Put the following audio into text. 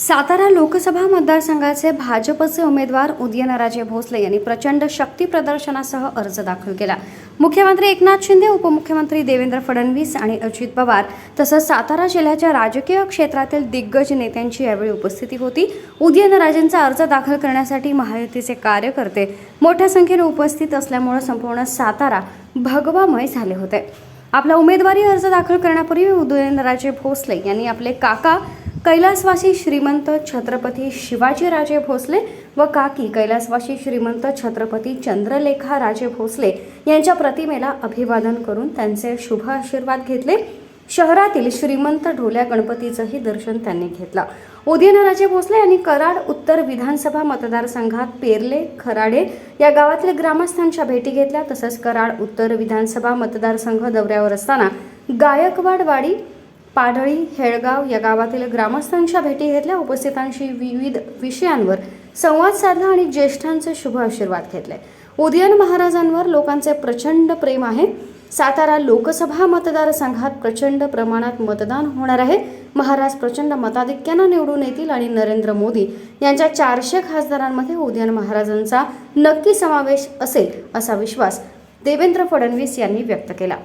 सातारा लोकसभा मतदारसंघाचे भाजपचे उमेदवार उदयनराजे भोसले यांनी प्रचंड शक्ती प्रदर्शनासह अर्ज दाखल केला. मुख्यमंत्री एकनाथ शिंदे उपमुख्यमंत्री देवेंद्र फडणवीस आणि अजित पवार तसंच सातारा जिल्ह्याच्या राजकीय क्षेत्रातील दिग्गज नेत्यांची यावेळी उपस्थिती होती. उदयनराजेंचा अर्ज दाखल करण्यासाठी महायुतीचे कार्यकर्ते मोठ्या संख्येने उपस्थित असल्यामुळे संपूर्ण सातारा भगवामय झाले होते. आपला उमेदवारी अर्ज दाखल करण्यापूर्वी उदयनराजे भोसले यांनी आपले काका कैलासवासी श्रीमंत छत्रपती शिवाजीराजे भोसले व काकी कैलासवासी श्रीमंत छत्रपती चंद्रलेखा राजे भोसले यांच्या प्रतिमेला अभिवादन करून त्यांचे शुभ आशीर्वाद घेतले. शहरातील श्रीमंत ढोल्या गणपतीचंही दर्शन त्यांनी घेतलं. उदयनराजे भोसले यांनी कराड उत्तर विधानसभा मतदारसंघात पेरले खराडे या गावातील ग्रामस्थांच्या भेटी घेतल्या तसंच कराड उत्तर विधानसभा मतदारसंघ दौऱ्यावर असताना गायकवाडवाडी पाडळी हेळगाव या गावातील ग्रामस्थांच्या भेटी घेतल्या. उपस्थितांशी विविध विषयांवर संवाद साधला आणि ज्येष्ठांचे शुभ आशीर्वाद घेतले. उदयन महाराजांवर लोकांचे प्रचंड प्रेम आहे. सातारा लोकसभा मतदारसंघात प्रचंड प्रमाणात मतदान होणार आहे. महाराज प्रचंड मताधिक्यानं निवडून येतील आणि नरेंद्र मोदी यांच्या चारशे खासदारांमध्ये उदयन महाराजांचा नक्की समावेश असेल असा विश्वास देवेंद्र फडणवीस यांनी व्यक्त केला.